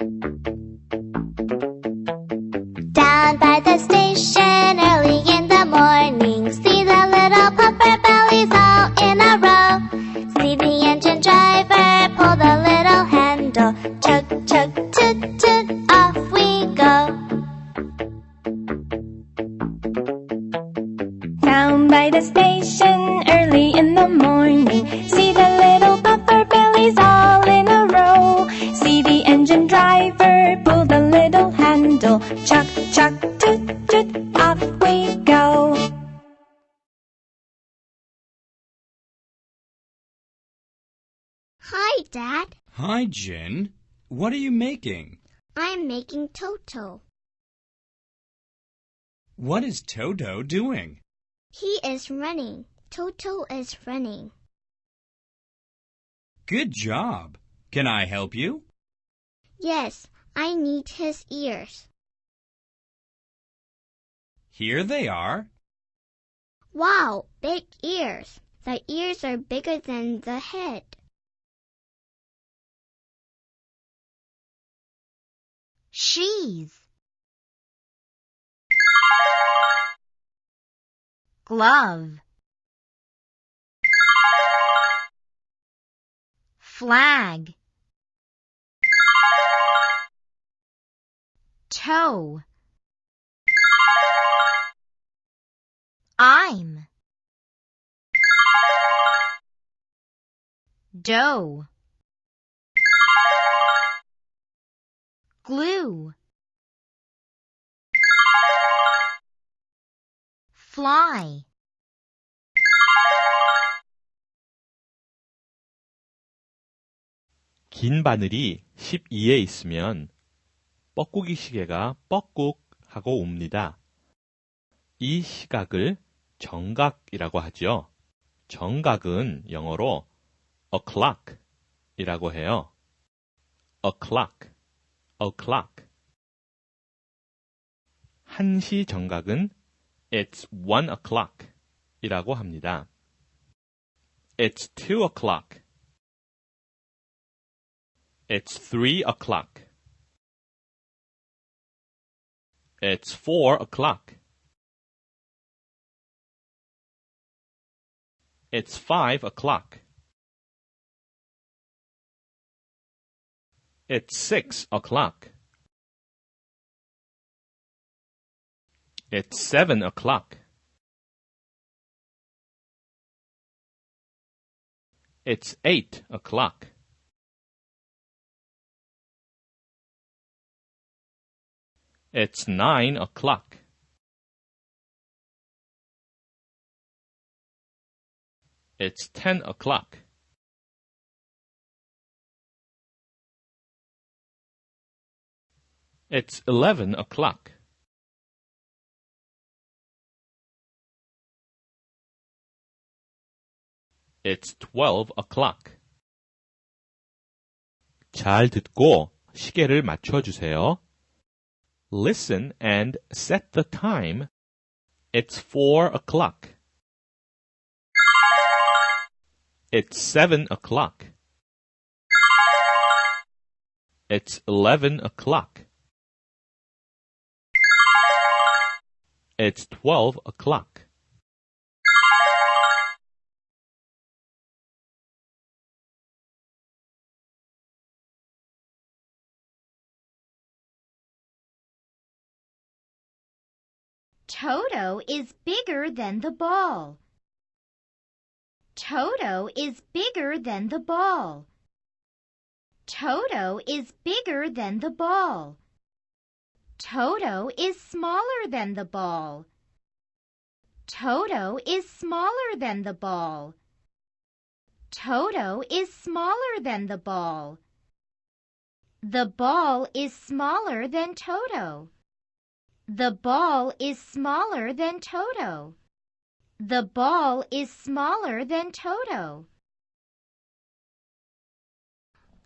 Down by the station early in the morning, see the little puffer bellies all in a row. See the engine driver pull the little handle, chug chug toot toot, off we go. Down by the station early in the morning. Chuck, chuck, toot, toot, off we go. Hi, Dad. Hi, Jin. What are you making? I'm making Toto. What is Toto doing? He is running. Toto is running. Good job. Can I help you? Yes, I need his ears. Here they are. Wow, big ears. The ears are bigger than the head. She's. Glove. Flag. Toe. I'm. Dough. glue fly 긴 바늘이 12에 있으면 뻐꾸기 시계가 뻐꾹 하고 옵니다. 이 시각을 정각이라고 하죠. 정각은 영어로 o'clock 이라고 해요. o'clock, o'clock. 한시 정각은 it's one o'clock 이라고 합니다. It's two o'clock. It's three o'clock. It's four o'clock. It's five o'clock. It's six o'clock. It's seven o'clock. It's eight o'clock. It's nine o'clock. It's ten o'clock. It's eleven o'clock. It's twelve o'clock. 잘 듣고 시계를 맞춰주세요. Listen and set the time. It's four o'clock. It's seven o'clock. It's eleven o'clock. It's twelve o'clock. Toto is bigger than the ball. Toto is bigger than the ball. Toto is bigger than the ball. Toto is smaller than the ball. Toto is smaller than the ball. Toto is smaller than the ball. The ball is smaller than Toto. The ball is smaller than Toto. The ball is smaller than Toto.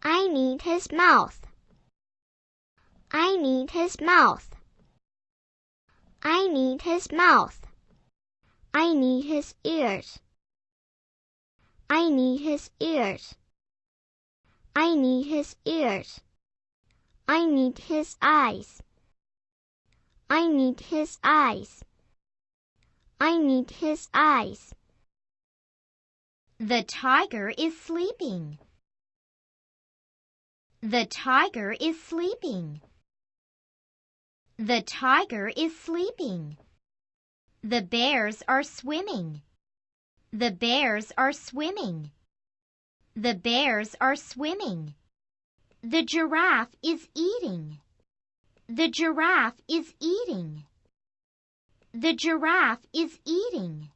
I need his mouth. I need his mouth. I need his mouth. I need his ears. I need his ears. I need his ears. I need his eyes. I need his eyes. I need his eyes. The tiger is sleeping. The tiger is sleeping. The tiger is sleeping. The bears are swimming. The bears are swimming. The bears are swimming. The giraffe is eating. The giraffe is eating. The giraffe is eating.